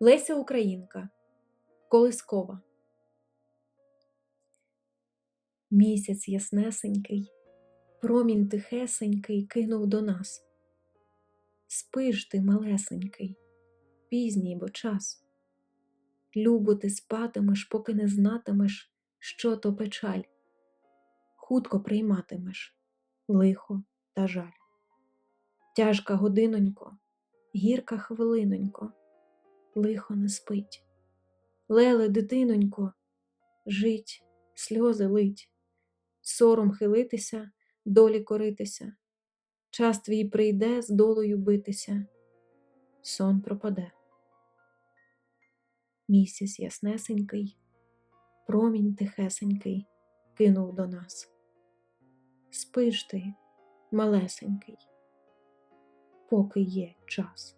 Леся Українка Колискова Місяць яснесенький, промінь тихесенький кинув до нас. Спиш ти, малесенький, пізній бо час. Любо ти спатимеш, поки не знатимеш, що то печаль. Хутко прийматимеш лихо та жаль. Тяжка годинонько, гірка хвилинонько, лихо не спить. Леле, дитинонько, жить, сльози лить, сором хилитися, долі коритися. Час твій прийде з долою битися, сон пропаде. Місяць яснесенький, промінь тихесенький кинув до нас. Спиш ти, малесенький, поки є час.